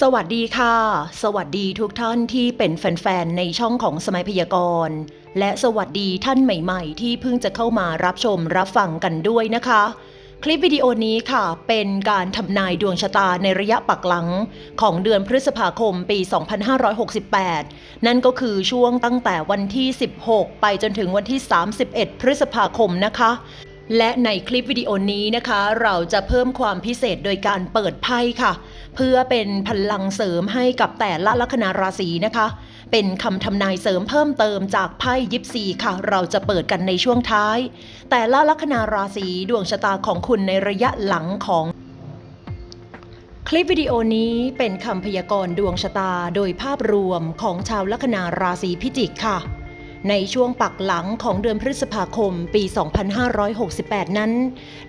สวัสดีค่ะ สวัสดีทุกท่านที่เป็นแฟนๆ ในช่องของสมัยพยากรณ์ และสวัสดีท่านใหม่ๆ ที่เพิ่งจะเข้ามารับชมรับฟังกันด้วยนะคะ คลิปวิดีโอนี้ค่ะ เป็นการทำนายดวงชะตาในระยะปักหลัง ของเดือนพฤษภาคมปี 2568 นั่นก็คือช่วงตั้งแต่วันที่ 16 ไปจนถึงวันที่ 31 พฤษภาคมนะคะ และในคลิปวิดีโอนี้นะคะ เราจะเพิ่มความพิเศษโดยการเปิดไพ่ค่ะ เพื่อเป็นพลังเสริมให้กับแต่ละลัคนาราศีนะคะ เป็นคำทำนายเสริมเพิ่มเติมจากไพ่ยิปซีค่ะ เราจะเปิดกันในช่วงท้าย แต่ละลัคนาราศีดวงชะตาของคุณในระยะหลังของคลิปวิดีโอนี้เป็นคำพยากรณ์ดวงชะตาโดยภาพรวมของชาวลัคนาราศีพิจิกค่ะ ในช่วงปักหลังของเดือนพฤษภาคมปี 2568 นั้น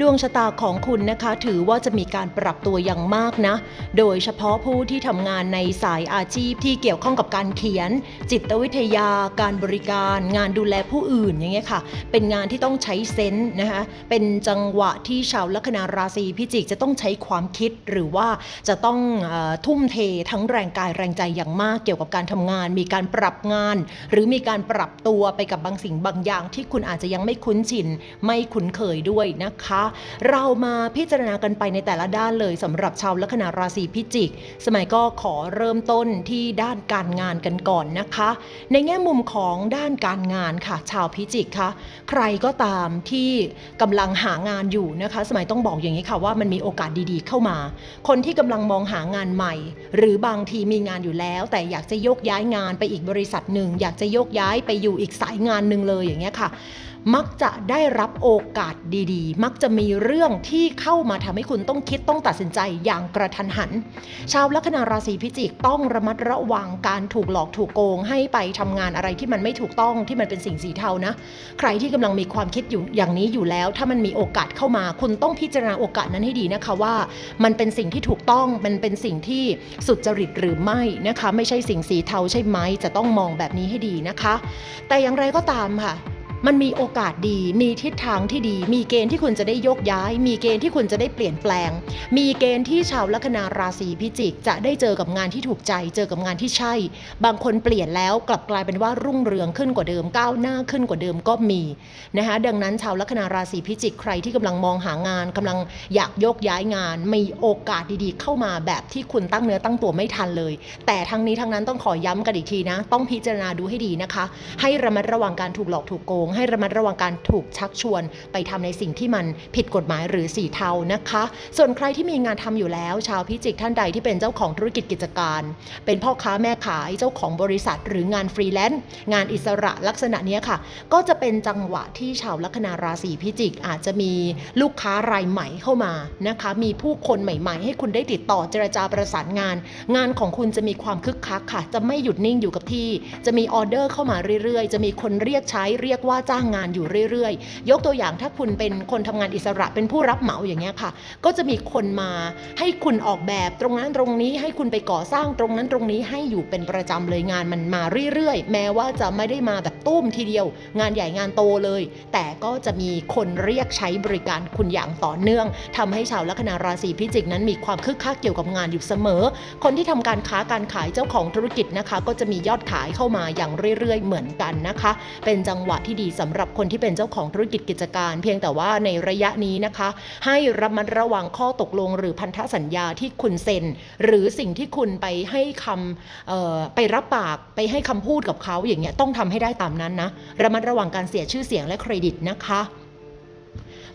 ดวงชะตาของคุณนะคะถือว่าจะมีการปรับตัวอย่างมากนะ โดยเฉพาะผู้ที่ทำงานในสายอาชีพที่เกี่ยวข้องกับการเขียน จิตวิทยา การบริการ งานดูแลผู้อื่นอย่างเงี้ยค่ะ เป็นงานที่ต้องใช้เซนส์นะคะเป็นจังหวะที่ชาวลัคนาราศีพิจิกจะต้องใช้ความคิดหรือว่าจะต้องอทุ่มเททั้งแรงกายแรงใจอย่างมากเกี่ยวกับการทำงาน มีการปรับงาน หรือมีการปรับตัวไปกับบางสิ่งบางอย่างที่คุณอาจจะยังไม่คุ้นชิน ไม่คุ้นเคยด้วยนะคะ เรามาพิจารณากันไปในแต่ละด้านเลยสำหรับชาวลัคนาราศีพิจิก สมัยก็ขอเริ่มต้นที่ด้านการงานกันก่อนนะคะ ในแง่มุมของด้านการงานค่ะ ชาวพิจิกคะใครก็ตามที่กำลังหางานอยู่นะคะ สมัยต้องบอกอย่างนี้ค่ะว่ามันมีโอกาสดีๆ เข้ามา คนที่กำลังมองหางานใหม่ หรือบางทีมีงานอยู่แล้ว แต่อยากจะโยกย้ายงานไปอีกบริษัทหนึ่ง อยากจะโยกย้ายไปอยู่อีกสายงานหนึ่งเลยอย่างเงี้ยค่ะ มักจะได้รับโอกาสดีๆ มักจะมีเรื่องที่เข้ามาทำให้คุณต้องคิดต้องตัดสินใจอย่างกระทันหัน ชาวลัคนาราศีพิจิกต้องระมัดระวังการถูกหลอกถูกโกง ให้ไปทำงานอะไรที่มันไม่ถูกต้องที่มันเป็นสิ่งสีเทานะ ใครที่กำลังมีความคิดอยู่อย่างนี้อยู่แล้ว ถ้ามันมีโอกาสเข้ามา คุณต้องพิจารณาโอกาสนั้นให้ดีนะคะว่า มันเป็นสิ่งที่ถูกต้องมันเป็นสิ่งที่สุจริตหรือไม่นะคะ ไม่ใช่สิ่งสีเทาใช่ไหมจะต้องมองแบบนี้ให้ดีนะคะ แต่อย่างไรก็ตามค่ะ มันมีโอกาสดี มีทิศทางที่ดี มีเกณฑ์ที่คุณจะได้โยกย้าย มีเกณฑ์ที่คุณจะได้เปลี่ยนแปลง มีเกณฑ์ที่ชาวลัคนาราศีพิจิก จะได้เจอกับงานที่ถูกใจ เจอกับงานที่ใช่ บางคนเปลี่ยนแล้วกลับกลายเป็นว่ารุ่งเรืองขึ้นกว่าเดิม ก้าวหน้าขึ้นกว่าเดิมก็มีนะคะดังนั้นชาวลัคนาราศีพิจิกใครที่กำลังมองหางานกำลังอยากโยกย้ายงาน มีโอกาสดีๆ เข้ามาแบบที่คุณตั้งเนื้อตั้งตัวไม่ทันเลย แต่ทั้งนี้ทั้งนั้นต้องขอย้ำกันอีกทีนะ ต้องพิจารณาดูให้ดีนะคะ ให้ระมัดระวังการถูกหลอกถูกโกงให้ระมัดระวังการถูกชักชวน ไปทำในสิ่งที่มันผิดกฎหมายหรือสีเทานะคะ ส่วนใครที่มีงานทำอยู่แล้ว ชาวพิจิกท่านใดที่เป็นเจ้าของธุรกิจกิจการ เป็นพ่อค้าแม่ขายเจ้าของบริษัท หรืองานฟรีแลนซ์งานอิสระลักษณะนี้ค่ะ ก็จะเป็นจังหวะที่ชาวลัคนาราศีพิจิก อาจจะมีลูกค้ารายใหม่เข้ามานะคะ มีผู้คนใหม่ ๆ ให้คุณได้ติดต่อเจรจาประสานงาน งานของคุณจะมีความคึกคักค่ะ จะไม่หยุดนิ่งอยู่กับที่ จะมีออเดอร์เข้ามาเรื่อยๆ จะมีคนเรียกใช้เรียกว่าจ้างงานอยู่เรื่อยๆ ยกตัวอย่างถ้าคุณเป็นคนทำงานอิสระเป็นผู้รับเหมาอย่างเงี้ยค่ะ ก็จะมีคนมาให้คุณออกแบบตรงนั้นตรงนี้ให้คุณไปก่อสร้างตรงนั้นตรงนี้ให้อยู่เป็นประจำเลยงานมันมาเรื่อยๆ แม้ว่าจะไม่ได้มาแบบตุ้มทีเดียว งานใหญ่งานโตเลย แต่ก็จะมีคนเรียกใช้บริการคุณอย่างต่อเนื่องทำให้ชาวลัคนาราศีพิจิกนั้นมีความคึกคักเกี่ยวกับงานอยู่เสมอ คนที่ทำการค้าการขายเจ้าของธุรกิจนะคะ ก็จะมียอดขายเข้ามาอย่างเรื่อยๆ เหมือนกันนะคะ เป็นจังหวะที่ดีสำหรับคนที่เป็นเจ้าของธุรกิจกิจการ เพียงแต่ว่าในระยะนี้นะคะ ให้ระมัดระวังข้อตกลง หรือพันธสัญญาที่คุณเซ็น หรือสิ่งที่คุณไปให้คำไปรับปากไปให้คำพูดกับเขาอย่างเงี้ยต้องทำให้ได้ตามนั้นนะระมัดระวังการเสียชื่อเสียงและเครดิตนะคะ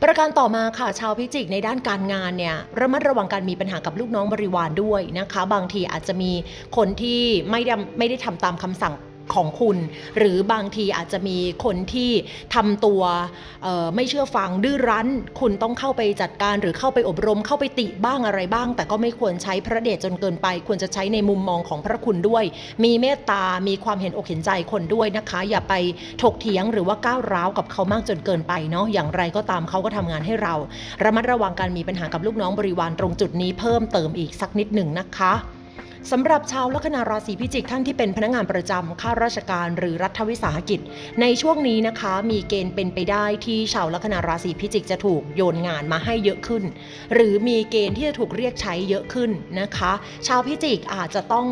ประการต่อมาค่ะชาวพิจิกในด้านการงานเนี่ยระมัดระวังการมีปัญหากับลูกน้องบริวารด้วยนะคะ บางทีอาจจะมีคนที่ไม่ได้ไม่ได้ทำตามคำสั่ง ของคุณ หรือบางทีอาจจะมีคนที่ทำตัวไม่เชื่อฟังดื้อรั้น คุณต้องเข้าไปจัดการหรือเข้าไปอบรมเข้าไปติบ้างอะไรบ้าง แต่ก็ไม่ควรใช้พระเดชจนเกินไป ควรจะใช้ในมุมมองของพระคุณด้วย มีเมตตา มีความเห็นอกเห็นใจคนด้วยนะคะ อย่าไปถกเถียงหรือว่าก้าวร้าวกับเขามากจนเกินไปเนาะอย่างไรก็ตามเขาก็ทำงานให้เรา ระมัดระวังการมีปัญหากับลูกน้องบริวารตรงจุดนี้เพิ่มเติมอีกสักนิดหนึ่งนะคะ สำหรับชาวลัคนาราศีพิจิกท่านที่เป็นพนักงานประจำข้าราชการหรือรัฐวิสาหกิจ ในช่วงนี้นะคะ มีเกณฑ์เป็นไปได้ที่ชาวลัคนาราศีพิจิกจะถูกโยนงานมาให้เยอะขึ้น หรือมีเกณฑ์ที่จะถูกเรียกใช้เยอะขึ้นนะคะ ชาวพิจิกอาจจะต้อง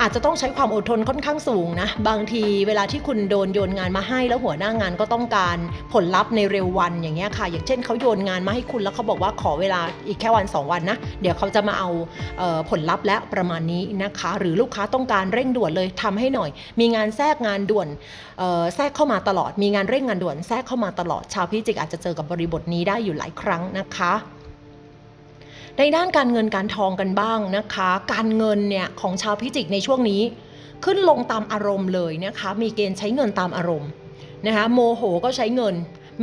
อาจจะต้องใช้ความอดทนค่อนข้างสูงนะ บางทีเวลาที่คุณโดนโยนงานมาให้แล้วหัวหน้างานก็ต้องการผลลัพธ์ในเร็ววันอย่างเงี้ยค่ะ อย่างเช่นเขาโยนงานมาให้คุณแล้วเขาบอกว่าขอเวลาอีกแค่วัน 2 วันนะ เดี๋ยวเขาจะมาเอาเออผลลัพธ์และประมาณนี้นะคะ หรือลูกค้าต้องการเร่งด่วนเลยทำให้หน่อย มีงานแทรกงานด่วนแทรกเข้ามาตลอด มีงานเร่งงานด่วนแทรกเข้ามาตลอด ชาวพิจิกอาจจะเจอกับบริบทนี้ได้อยู่หลายครั้งนะคะ ในด้านการเงินการทองกันบ้างนะคะ การเงินเนี่ยของชาวพิจิกในช่วงนี้ ขึ้นลงตามอารมณ์เลยนะคะ มีเกณฑ์ใช้เงินตามอารมณ์นะคะโมโหก็ใช้เงิน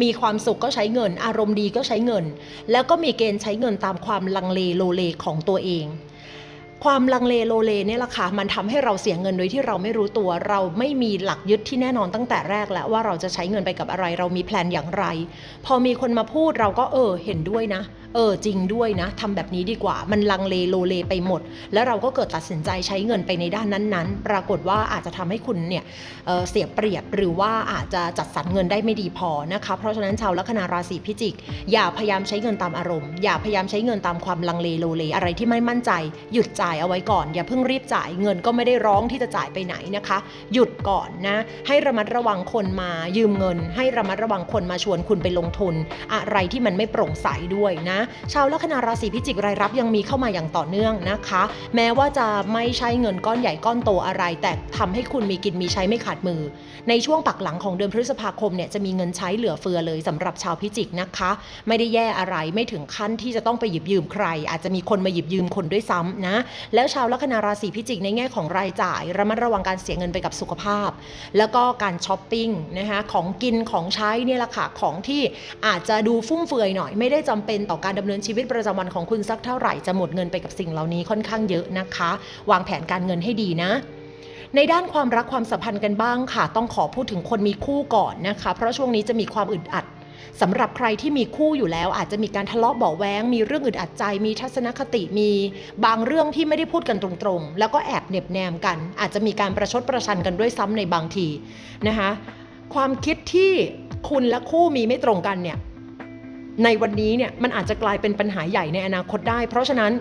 มีความสุขก็ใช้เงิน อารมณ์ดีก็ใช้เงิน แล้วก็มีเกณฑ์ใช้เงินตามความลังเลโลเลของตัวเองความลังเลโลเลเนี่ยแหละค่ะมันทำให้เราเสียเงินโดยที่เราไม่รู้ตัว เราไม่มีหลักยึดที่แน่นอนตั้งแต่แรกแล้วว่าเราจะใช้เงินไปกับอะไร เรามีแพลนอย่างไร พอมีคนมาพูดเราก็เออเห็นด้วยนะ เออจริงด้วยนะทำแบบนี้ดีกว่ามันลังเลโลเลไปหมด แล้วเราก็เกิดตัดสินใจใช้เงินไปในด้านนั้นๆ ปรากฏว่าอาจจะทำให้คุณเนี่ยเออเสียเปรียบหรือว่าอาจจะจัดสรรเงินได้ไม่ดีพอนะคะเพราะฉะนั้นชาวลัคนาราศีพิจิก อย่าพยายามใช้เงินตามอารมณ์ อย่าพยายามใช้เงินตามความลังเลโลเลอะไรที่ไม่มั่นใจ หยุดจ่ายเอาไว้ก่อน อย่าเพิ่งรีบจ่ายเงินก็ไม่ได้ร้องที่จะจ่ายไปไหนนะคะ หยุดก่อนนะ ให้ระมัดระวังคนมายืมเงิน ให้ระมัดระวังคนมาชวนคุณไปลงทุน อะไรที่มันไม่โปร่งใสด้วยนะชาวลัคนาราศีพิจิกรายรับยังมีเข้ามาอย่างต่อเนื่องนะคะ แม้ว่าจะไม่ใช่เงินก้อนใหญ่ก้อนโตอะไร แต่ทำให้คุณมีกินมีใช้ไม่ขาดมือ ในช่วงปักหลังของเดือนพฤษภาคมเนี่ยจะมีเงินใช้เหลือเฟือเลยสำหรับชาวพิจิกนะคะ ไม่ได้แย่อะไรไม่ถึงขั้นที่จะต้องไปหยิบยืมใคร อาจจะมีคนมาหยิบยืมคนด้วยซ้ำนะแล้วชาวลัคนาราศีพิจิกในแง่ของรายจ่ายระมัดระวังการเสียเงินไปกับสุขภาพ แล้วก็การช้อปปิ้งนะคะของกินของใช้เนี่ยแหละค่ะของที่อาจจะดูฟุ่มเฟือยหน่อย ไม่ได้จำเป็นต่อการดำเนินชีวิตประจำวันของคุณสักเท่าไหร่จะหมดเงินไปกับสิ่งเหล่านี้ค่อนข้างเยอะนะคะ วางแผนการเงินให้ดีนะในด้านความรักความสัมพันธ์กันบ้างค่ะ ต้องขอพูดถึงคนมีคู่ก่อนนะคะ เพราะช่วงนี้จะมีความอึดอัดสำหรับใครที่มีคู่อยู่แล้ว อาจจะมีการทะเลาะเบาแวงมีเรื่องอึดอัดใจ มีทัศนคติมี บางเรื่องที่ไม่ได้พูดกันตรงๆ แล้วก็แอบเหน็บแนมกัน อาจจะมีการประชดประชันกันด้วยซ้ำในบางทีนะคะ ความคิดที่คุณและคู่มีไม่ตรงกันเนี่ย ในวันนี้เนี่ยมันอาจจะกลายเป็นปัญหาใหญ่ในอนาคตได้ เพราะฉะนั้น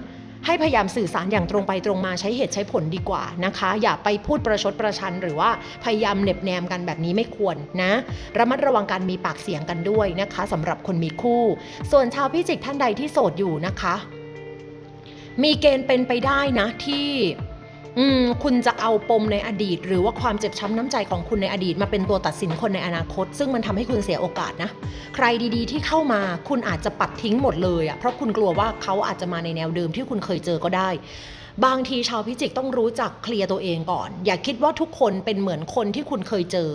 ให้พยายามสื่อสารอย่างตรงไปตรงมาใช้เหตุใช้ผลดีกว่านะคะ อย่าไปพูดประชดประชัน หรือว่าพยายามเหน็บแนมกันแบบนี้ไม่ควรนะ ระมัดระวังการมีปากเสียงกันด้วยนะคะสำหรับคนมีคู่ ส่วนชาวพิจิกท่านใดที่โสดอยู่นะคะ มีเกณฑ์เป็นไปได้นะที่ อืมคุณจะเอาปมในอดีต หรือว่าความเจ็บช้ำน้ำใจของคุณในอดีต มาเป็นตัวตัดสินคนในอนาคต ซึ่งมันทำให้คุณเสียโอกาสนะ ใครดีๆ ที่เข้ามาคุณอาจจะปัดทิ้งหมดเลยอะ่ะเพราะคุณกลัวว่าเขาอาจจะมาในแนวเดิมที่คุณเคยเจอก็ได้ บางทีชาวพิจิกต้องรู้จักเคลียร์ตัวเองก่อน อย่าคิดว่าทุกคนเป็นเหมือนคนที่คุณเคยเจอ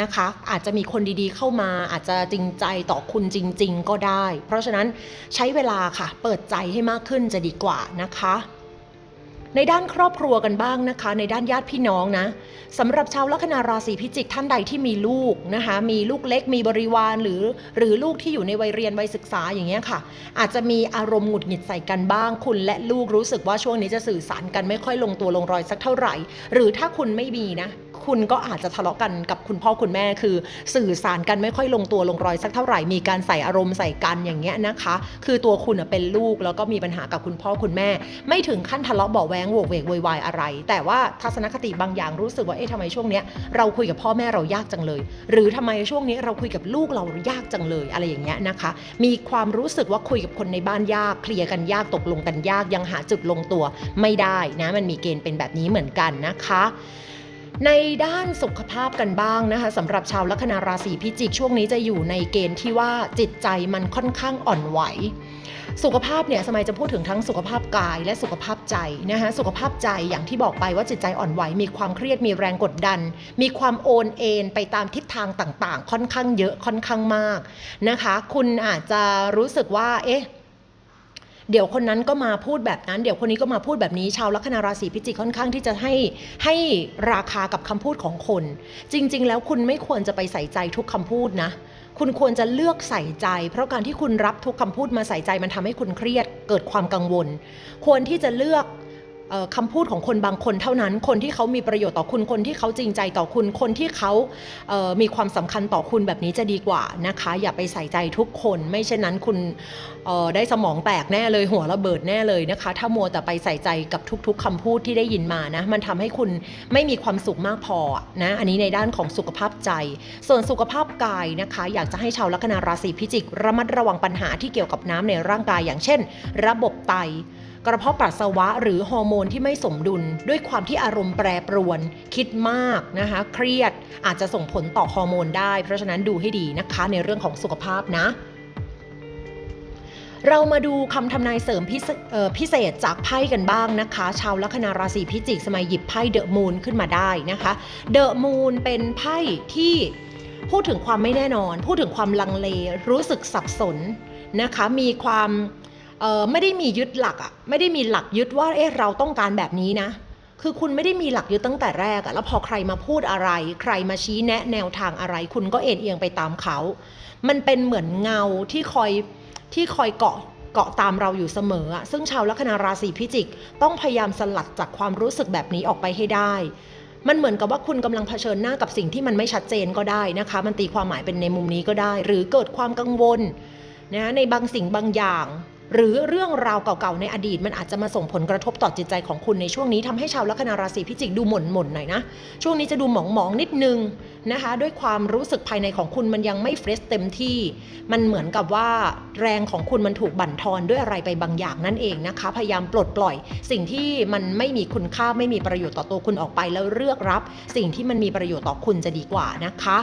นะคะ อาจจะมีคนดีๆเข้ามา อาจจะจริงใจต่อคุณจริง ๆ ก็ได้ เพราะฉะนั้นใช้เวลาค่ะ เปิดใจให้มากขึ้นจะดีกว่านะคะ ในด้านครอบครัวกันบ้างนะคะ ในด้านญาติพี่น้องนะสำหรับชาวลัคนาราศีพิจิกท่านใดที่มีลูกนะคะ มีลูกเล็กมีบริวารหรือ หรือลูกที่อยู่ในวัยเรียนวัยศึกษาอย่างเงี้ยค่ะ อาจจะมีอารมณ์หงุดหงิดใส่กันบ้าง คุณและลูกรู้สึกว่าช่วงนี้จะสื่อสารกันไม่ค่อยลงตัวลงรอยสักเท่าไหร่ หรือถ้าคุณไม่มีนะคุณก็อาจจะทะเลาะกันกับคุณพ่อคุณแม่คือ สื่อสารกันไม่ค่อยลงตัวลงรอยสักเท่าไหร่มีการใส่อารมณ์ใส่กันอย่างเงี้ยนะคะ คือตัวคุณเป็นลูกแล้วก็มีปัญหากับคุณพ่อคุณแม่ ไม่ถึงขั้นทะเลาะเบาแวงโวกเวกวยวายอะไร แต่ว่าทัศนคติบางอย่างรู้สึกว่าเอ๊ะทำไมช่วงเนี้ยเราคุยกับพ่อแม่เรายากจังเลย หรือทำไมช่วงนี้เราคุยกับลูกเรายากจังเลยอะไรอย่างเงี้ยนะคะ มีความรู้สึกว่าคุยกับคนในบ้านยากเคลียร์กันยากตกลงกันยากยังหาจุดลงตัวไม่ได้นะมันมีเกณฑ์เป็นแบบนี้เหมือนกันนะคะ ในด้านสุขภาพกันบ้างนะคะสำหรับชาวลัคนาราศีพิจิกช่วงนี้จะอยู่ในเกณฑ์ที่ว่าจิตใจมันค่อนข้างอ่อนไหวสุขภาพเนี่ยสมัยจะพูดถึงทั้งสุขภาพกายและสุขภาพใจนะคะสุขภาพใจอย่างที่บอกไปว่าจิตใจอ่อนไหวมีความเครียดมีแรงกดดัน มีความโอนเอ็นไปตามทิศทางต่างๆ ค่อนข้างเยอะค่อนข้างมากนะคะ คุณอาจจะรู้สึกว่าเอ๊ะ เดี๋ยวคนนั้นก็มาพูดแบบนั้น เดี๋ยวคนนี้ก็มาพูดแบบนี้ ชาวลัคนาราศีพิจิกค่อนข้างที่จะให้ให้ราคากับคำพูดของคน จริง ๆ แล้วคุณไม่ควรจะไปใส่ใจทุกคำพูดนะคุณควรจะเลือกใส่ใจ เพราะการที่คุณรับทุกคำพูดมาใส่ใจมันทำให้คุณเครียดเกิดความกังวล ควรที่จะเลือก คำพูดของคนบางคนเท่านั้น คนที่เขามีประโยชน์ต่อคุณ คนที่เขาจริงใจต่อคุณ คนที่เขาเอ่อมีความสำคัญต่อคุณแบบนี้จะดีกว่านะคะ อย่าไปใส่ใจทุกคน ไม่เช่นนั้นคุณได้สมองแตกแน่เลยหัวระเบิดแน่เลยนะคะ ถ้ามัวแต่ไปใส่ใจกับทุก ๆคำพูดที่ได้ยินมานะ มันทำให้คุณไม่มีความสุขมากพอนะ อันนี้ในด้านของสุขภาพใจ ส่วนสุขภาพกายนะคะ อยากจะให้ชาวลัคนาราศีพิจิก ระมัดระวังปัญหาที่เกี่ยวกับน้ำในร่างกาย อย่างเช่น ระบบไต กระเพาะปัสสาวะหรือฮอร์โมนที่ไม่สมดุล ด้วยความที่อารมณ์แปรปรวน คิดมากนะคะเครียดอาจจะส่งผลต่อฮอร์โมนได้ เพราะฉะนั้นดูให้ดีนะคะในเรื่องของสุขภาพนะเรามาดูคำทำนายเสริมพิเศษเอ่อพิเศษจากไพ่กันบ้างนะคะ ชาวลัคนาราศีพิจิกสมัยหยิบไพ่เดอะมูนขึ้นมาได้นะคะ เดอะมูนเป็นไพ่ที่พูดถึงความไม่แน่นอน พูดถึงความลังเล รู้สึกสับสนนะคะ มีความ ไม่ได้มียึดหลักอะไม่ได้มีหลักยึดว่าเอ๊ะเราต้องการแบบนี้นะ คือคุณไม่ได้มีหลักยึดตั้งแต่แรกอะแล้วพอใครมาพูดอะไร ใครมาชี้แนะแนวทางอะไร คุณก็เอ็นเอียงไปตามเขา มันเป็นเหมือนเงาที่คอยที่คอยเกาะเกาะตามเราอยู่เสมออะซึ่งชาวลัคนาราศีพิจิก ต้องพยายามสลัดจากความรู้สึกแบบนี้ออกไปให้ได้ มันเหมือนกับว่าคุณกำลังเผชิญหน้ากับสิ่งที่มันไม่ชัดเจนก็ได้นะคะ มันตีความหมายเป็นในมุมนี้ก็ได้ หรือเกิดความกังวลนะในบางสิ่งบางอย่าง หรือเรื่องราวเก่าๆในอดีต มันอาจจะมาส่งผลกระทบต่อจิตใจของคุณในช่วงนี้ทำให้ชาวลัคนาราศีพิจิกดูหม่นหม่นๆหน่อยนะ ช่วงนี้จะดูหมองๆนิดนึงนะคะ ด้วยความรู้สึกภายในของคุณมันยังไม่เฟรชเต็มที่ มันเหมือนกับว่าแรงของคุณมันถูกบั่นทอนด้วยอะไรไปบางอย่างนั่นเองนะคะ พยายามปลดปล่อย สิ่งที่มันไม่มีคุณค่าไม่มีประโยชน์ต่อตัวคุณออกไปแล้วเลือกรับ สิ่งที่มันมีประโยชน์ต่อคุณจะดีกว่านะคะ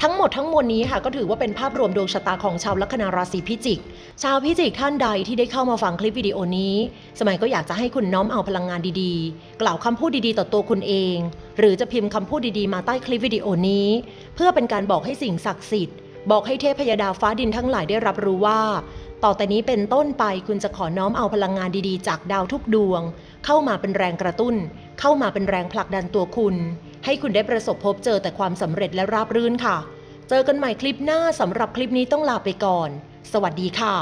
ทั้งหมดทั้งมวลนี้ค่ะก็ถือว่าเป็นภาพรวมดวงชะตาของชาวลัคนาราศีพิจิก ชาวพิจิกท่านใดที่ได้เข้ามาฟังคลิปวิดีโอนี้ สมัยก็อยากจะให้คุณน้อมเอาพลังงานดีๆ กล่าวคำพูดดีๆ ต่อตัวคุณเอง หรือจะพิมพ์คำพูดดีๆ มาใต้คลิปวิดีโอนี้ เพื่อเป็นการบอกให้สิ่งศักดิ์สิทธิ์บอกให้เทพยดาฟ้าดินทั้งหลายได้รับรู้ว่า ต่อแต่นี้เป็นต้นไปคุณจะขอน้อมเอาพลังงานดีๆ จากดาวทุกดวง เข้ามาเป็นแรงกระตุ้น เข้ามาเป็นแรงผลักดันตัวคุณ ให้คุณได้ประสบพบเจอแต่ความสำเร็จและราบรื่นค่ะ เจอกันใหม่คลิปหน้าสำหรับคลิปนี้ต้องลาไปก่อน สวัสดีค่ะ